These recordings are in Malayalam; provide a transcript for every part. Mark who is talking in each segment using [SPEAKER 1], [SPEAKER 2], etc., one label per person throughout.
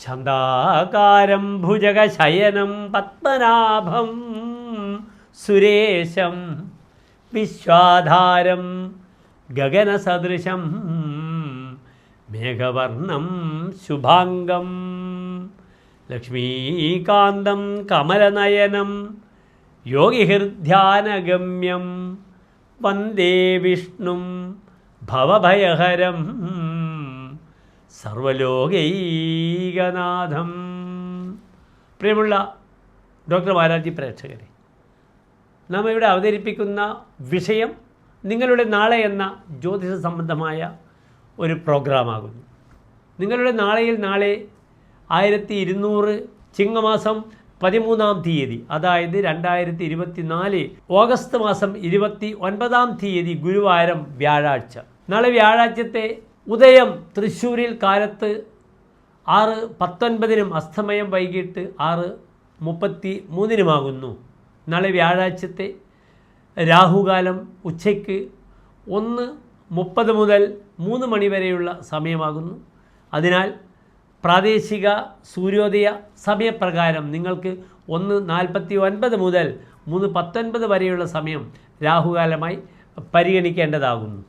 [SPEAKER 1] ശാന്താകാരം ഭുജകശയനം പത്മനാഭം സുരേശം വിശ്വാധാരം ഗഗനസദൃശം മേഘവർണം ശുഭാംഗം ലക്ഷ്മീകാന്തം കമലനയനം യോഗിഹൃധ്യാനഗമ്യം വന്ദേ വിഷ്ണും ഭവഭയഹരം. സർവലോകൈകനാഥം. പ്രിയമുള്ള ഡോക്ടർ ബാലാജി പ്രേക്ഷകരെ നാം ഇവിടെ അവതരിപ്പിക്കുന്ന വിഷയം നിങ്ങളുടെ നാളെ എന്ന ജ്യോതിഷ സംബന്ധമായ ഒരു പ്രോഗ്രാമാകുന്നു. നിങ്ങളുടെ നാളെയിൽ നാളെ ആയിരത്തി ഇരുന്നൂറ് ചിങ്ങമാസം പതിമൂന്നാം തീയതി അതായത് രണ്ടായിരത്തി ഇരുപത്തി നാല് ഓഗസ്റ്റ് മാസം ഇരുപത്തി ഒൻപതാം തീയതി ഗുരുവാരം വ്യാഴാഴ്ച. നാളെ വ്യാഴാഴ്ചത്തെ ഉദയം തൃശ്ശൂരിൽ കാലത്ത് ആറ് പത്തൊൻപതിനും അസ്തമയം വൈകിട്ട് ആറ് മുപ്പത്തി മൂന്നിനുമാകുന്നു നാളെ വ്യാഴാഴ്ചത്തെ രാഹുകാലം ഉച്ചയ്ക്ക് ഒന്ന് മുപ്പത് മുതൽ മൂന്ന് മണി വരെയുള്ള സമയമാകുന്നു. അതിനാൽ പ്രാദേശിക സൂര്യോദയ സമയപ്രകാരം നിങ്ങൾക്ക് ഒന്ന് നാൽപ്പത്തി ഒൻപത് മുതൽ മൂന്ന് പത്തൊൻപത് വരെയുള്ള സമയം രാഹുകാലമായി പരിഗണിക്കേണ്ടതാകുന്നു.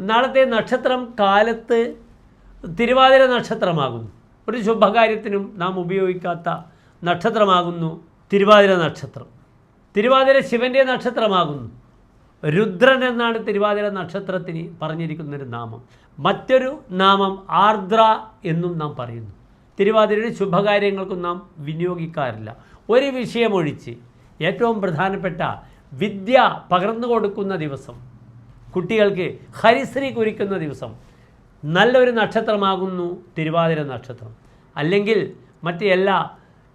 [SPEAKER 1] നാളത്തെ നക്ഷത്രം കാലത്ത് തിരുവാതിര നക്ഷത്രമാകുന്നു. ഒരു ശുഭകാര്യത്തിനും നാം ഉപയോഗിക്കാത്ത നക്ഷത്രമാകുന്നു തിരുവാതിര നക്ഷത്രം. തിരുവാതിര ശിവന്റെ നക്ഷത്രമാകുന്നു. രുദ്രൻ എന്നാണ് തിരുവാതിര നക്ഷത്രത്തിന് പറഞ്ഞിരിക്കുന്നൊരു നാമം. മറ്റൊരു നാമം ആർദ്ര എന്നും നാം പറയുന്നു. തിരുവാതിരയുടെ ശുഭകാര്യങ്ങൾക്കും നാം വിനിയോഗിക്കാറില്ല. ഒരു വിഷയമൊഴിച്ച് ഏറ്റവും പ്രധാനപ്പെട്ട വിദ്യ പകർന്നു കൊടുക്കുന്ന ദിവസം കുട്ടികൾക്ക് ഹരിശ്രീ കുരിക്കുന്ന ദിവസം. നല്ലൊരു നക്ഷത്രമാകുന്നു തിരുവാതിര നക്ഷത്രം. അല്ലെങ്കിൽ മറ്റ് എല്ലാ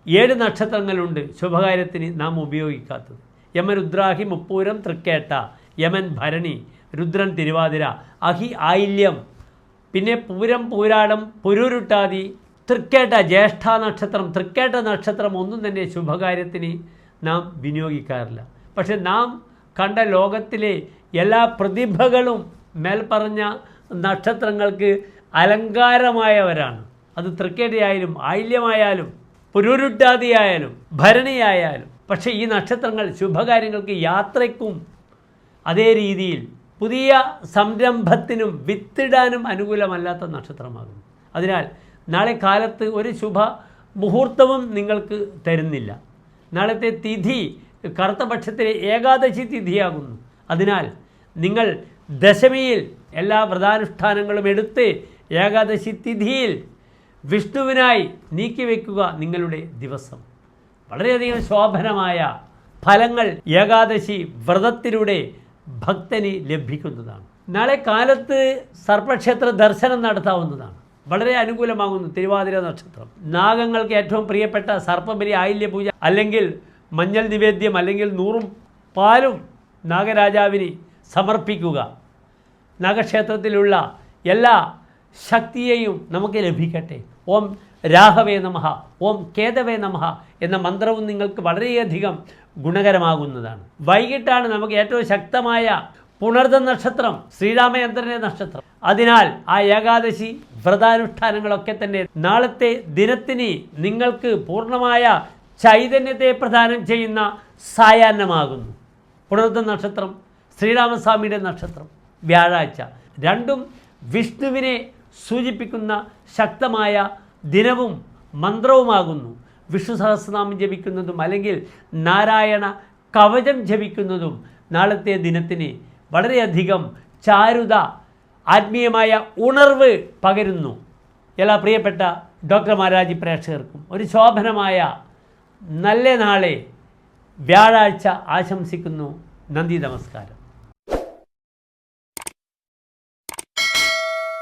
[SPEAKER 1] ഏഴ് നക്ഷത്രങ്ങളുണ്ട് ശുഭകാര്യത്തിന് നാം ഉപയോഗിക്കാത്തത്. യമരുദ്രാഹി മുപ്പൂരം തൃക്കേട്ട യമൻ ഭരണി രുദ്രൻ തിരുവാതിര അഹി ആയില്യം. പിന്നെ പൂരം പൂരാടം പുരൂരുട്ടാതി തൃക്കേട്ട ജ്യേഷ്ഠ നക്ഷത്രം. തൃക്കേട്ട നക്ഷത്രം ഒന്നും തന്നെ ശുഭകാര്യത്തിന് നാം വിനിയോഗിക്കാറില്ല. പക്ഷെ നാം കണ്ട ലോകത്തിലെ എല്ലാ പ്രതിഭകളും മേൽപ്പറഞ്ഞ നക്ഷത്രങ്ങൾക്ക് അലങ്കാരമായവരാണ്. അത് തൃക്കേടിയായാലും ആയില്യമായാലും പുരുരുട്ടാതിയായാലും ഭരണിയായാലും. പക്ഷേ ഈ നക്ഷത്രങ്ങൾ ശുഭകാര്യങ്ങൾക്ക് യാത്രയ്ക്കും അതേ രീതിയിൽ പുതിയ സംരംഭത്തിനും വിത്തിടാനും അനുകൂലമല്ലാത്ത നക്ഷത്രമാകുന്നു. അതിനാൽ നാളെ കാലത്ത് ഒരു ശുഭ മുഹൂർത്തവും നിങ്ങൾക്ക് തരുന്നില്ല. നാളത്തെ തിഥി കറുത്ത പക്ഷത്തിലെ ഏകാദശി തിഥിയാകുന്നു. അതിനാൽ നിങ്ങൾ ദശമിയിൽ എല്ലാ വ്രതാനുഷ്ഠാനങ്ങളും എടുത്ത് ഏകാദശി തിഥിയിൽ വിഷ്ണുവിനായി നീക്കിവെക്കുക നിങ്ങളുടെ ദിവസം. വളരെയധികം ശോഭനമായ ഫലങ്ങൾ ഏകാദശി വ്രതത്തിലൂടെ ഭക്തന് ലഭിക്കുന്നതാണ്. നാളെ കാലത്ത് സർപ്പക്ഷേത്ര ദർശനം നടത്താവുന്നതാണ്. വളരെ അനുകൂലമാകുന്നു തിരുവാതിര നക്ഷത്രം. നാഗങ്ങൾക്ക് ഏറ്റവും പ്രിയപ്പെട്ട സർപ്പബലി ആയില്യ പൂജ അല്ലെങ്കിൽ മഞ്ഞൾ നിവേദ്യം അല്ലെങ്കിൽ നൂറും പാലും നാഗരാജാവിന് സമർപ്പിക്കുക. നാഗക്ഷേത്രത്തിലുള്ള എല്ലാ ശക്തിയെയും നമുക്ക് ലഭിക്കട്ടെ. ഓം രാഘവേ നമഃ ഓം കേതവേ നമഃ എന്ന മന്ത്രവും നിങ്ങൾക്ക് വളരെയധികം ഗുണകരമാകുന്നതാണ്. വൈകിട്ടാണ് നമുക്ക് ഏറ്റവും ശക്തമായ പുണർദ നക്ഷത്രം ശ്രീരാമയന്ത്രനെ നക്ഷത്രം. അതിനാൽ ആ ഏകാദശി വ്രതാനുഷ്ഠാനങ്ങളൊക്കെ തന്നെ നാളത്തെ ദിനത്തിന് നിങ്ങൾക്ക് പൂർണമായ ചൈതന്യത്തെ പ്രദാനം ചെയ്യുന്ന സായാഹ്നമാകുന്നു. പുണർത്ത നക്ഷത്രം ശ്രീരാമസ്വാമിയുടെ നക്ഷത്രം വ്യാഴാഴ്ച. രണ്ടും വിഷ്ണുവിനെ സൂചിപ്പിക്കുന്ന ശക്തമായ ദിനവും മന്ത്രവുമാകുന്നു. വിഷ്ണു സഹസ്രനാമം ജപിക്കുന്നതും അല്ലെങ്കിൽ നാരായണ കവചം ജപിക്കുന്നതും നാളത്തെ ദിനത്തിന് വളരെയധികം ചാരുത ആത്മീയമായ ഉണർവ് പകരുന്നു. എല്ലാ പ്രിയപ്പെട്ട ഡോക്ടർ മാരാജി പ്രേക്ഷകർക്കും ഒരു ശോഭനമായ നല്ല നാളെ വ്യാഴാഴ്ച ആശംസിക്കുന്നു. നന്ദി നമസ്കാരം.